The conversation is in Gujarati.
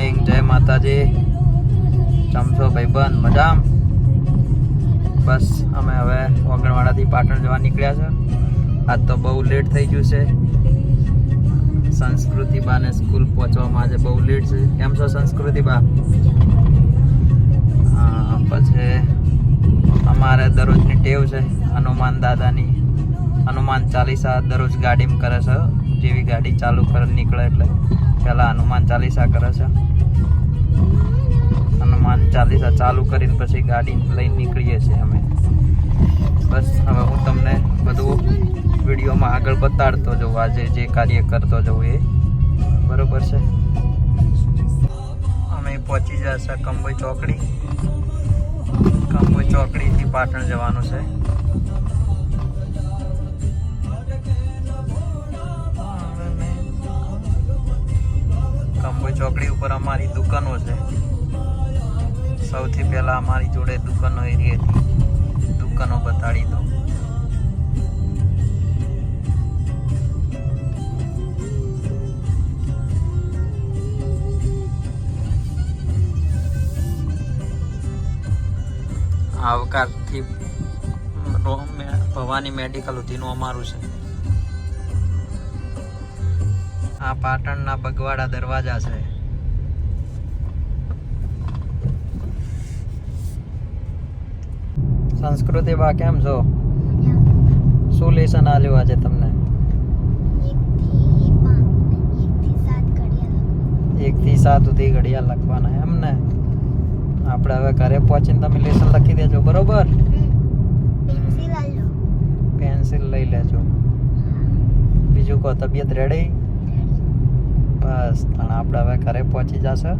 મોર્નિંગ જય માતાજી. ચમચો ભાઈબંધ? મજામ? બસ, અમે હવે વગણવાડાથી પાટણ જવા નીકળ્યા છે. આજ તો બહુ લેટ થઈ ગયું છે. સંસ્કૃતિ બાને સ્કૂલ પહોંચવામાં આજે બહુ લેટ છે. કેમ છો સંસ્કૃતિ બા? પછી અમારે દરરોજની ટેવ છે. હનુમાન દાદાની. હનુમાન ચાલીસા દરરોજ ગાડીમાં કરે છે. ગાડી ચાલુ કરે નીકળે એટલે પહેલાં હનુમાન ચાલીસા કરે છે. હનુમાન ચાલીસા ચાલુ કરીને પછી ગાડી લઈને નીકળીએ છીએ અમે. બસ, હવે હું તમને બધું વિડીયોમાં આગળ બતાડતો જઉં, આજે જે કાર્ય કરતો જઉં એ. બરોબર છે? અમે પહોંચી જશે કંબોઈ ચોકડી. કંબોઈ ચોકડીથી પાટણ જવાનું છે. ઉપર અમારી દુકાનો છે. સૌથી પહેલા અમારી જોડે દુકાનો એરી હતી. દુકાનો બતાડી દો. આવકારથી ભવાની મેડિકલ સુધીનું અમારું છે. આ પાટણના બગવાડા દરવાજા છે. સંસ્કૃતિ બા કેમ છો શું લેસન આલ્યું આજે તમને? એક થી સાત સુધી ઘડિયાળ લખવાના એમ ને? આપણે હવે ઘરે પહોંચીને તમે લેસન લખી દેજો બરોબર? પેન્સિલ લઈ લેજો. બીજું કહો તબિયત રેડી. બસ પણ આપણે હવે ઘરે પહોંચી જશે.